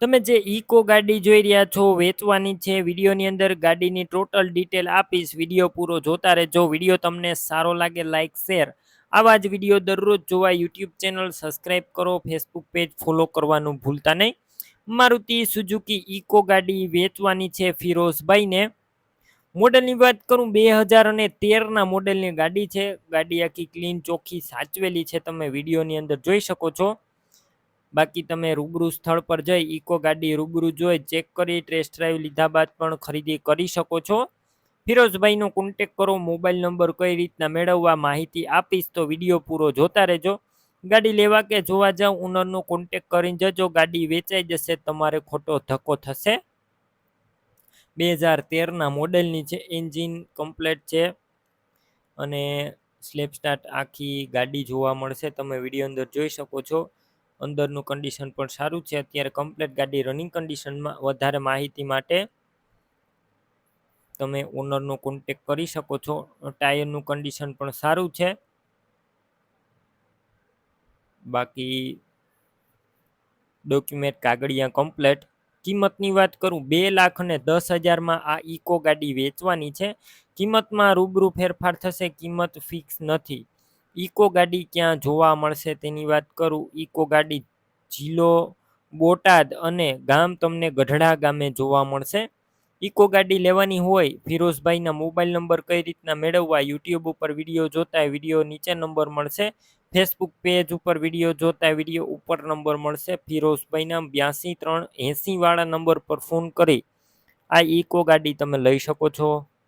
તમે જે ઇકો ગાડી જોઈ રહ્યા છો, વેચવાની છે, વિડીયોની અંદર ગાડીની ટોટલ ડિટેલ આપીશ. વીડિયો પૂરો જોતા રહેજો. વીડિયો તમને સારો લાગે લાઇક શેર. આવા જ વીડિયો દરરોજ જોવા યુટ્યુબ ચેનલ સબસ્ક્રાઈબ કરો, ફેસબુક પેજ ફોલો કરવાનું ભૂલતા નહીં. મારુતિ સુઝુકી ઇકો ગાડી વેચવાની છે ફિરોઝભાઈને. મોડલની વાત કરું, બે હજાર અને તેરના મોડલની ગાડી છે. ગાડી આખી ક્લીન, ચોખ્ખી, સાચવેલી છે. તમે વિડીયોની અંદર જોઈ શકો છો. બાકી તમે રૂબરૂ સ્થળ પર જઈ ઇકો ગાડી રૂબરૂ જોઈ ચેક કરી ટેસ્ટ ડ્રાઈવ લીધા બાદ પણ ખરીદી કરી શકો છો. ફિરોઝભાઈનો કોન્ટેક કરો, મોબાઈલ નંબર કઈ રીતના મેળવવા માહિતી આપીશ તો વીડિયો પૂરો જોતા રહેજો. ગાડી લેવા કે જોવા જાવ ઓનરનો કોન્ટેક કરીને જજો, ગાડી વેચાઈ જશે, તમારે ખોટો ધક્કો થશે. બે હજાર તેરના મોડેલની છે એન્જિન કમ્પ્લેટ છે અને સ્લેપ સ્ટાર્ટ આખી ગાડી જોવા મળશે, તમે વીડિયો અંદર જોઈ શકો છો. અંદરનું કન્ડિશન પણ સારું છે. અત્યારે કમ્પ્લેટ ગાડી રનિંગ કન્ડિશનમાં વધારે માહિતી માટે તમે ઓનરનો કોન્ટેક કરી શકો છો. ટાયરનું કન્ડિશન પણ સારું છે. બાકી ડોક્યુમેન્ટ કાગળિયા કમ્પ્લેટ કિંમતની વાત કરું, બે લાખ અને દસ હજારમાં આ ઇકો ગાડી વેચવાની છે. કિંમતમાં રૂબરૂ ફેરફાર થશે, કિંમત ફિક્સ નથી. ઇકો ગાડી ક્યાં જોવા મળશે તેની વાત કરું? ઇકો ગાડી જિલ્લો, બોટાદ અને ગામ તમને ગઢડા ગામે જોવા મળશે. ઇકો ગાડી લેવાની હોય, ફિરોઝભાઈના મોબાઈલ નંબર કઈ રીતના મેળવવા, યુટ્યુબ ઉપર વીડિયો જોતા વીડિયો નીચે નંબર મળશે. ફેસબુક પેજ ઉપર વીડિયો જોતા વીડિયો ઉપર નંબર મળશે. ફિરોઝભાઈના બ્યાસી ત્રણ એંસી વાળા નંબર પર ફોન કરી આ ઇકો ગાડી તમે લઈ શકો છો.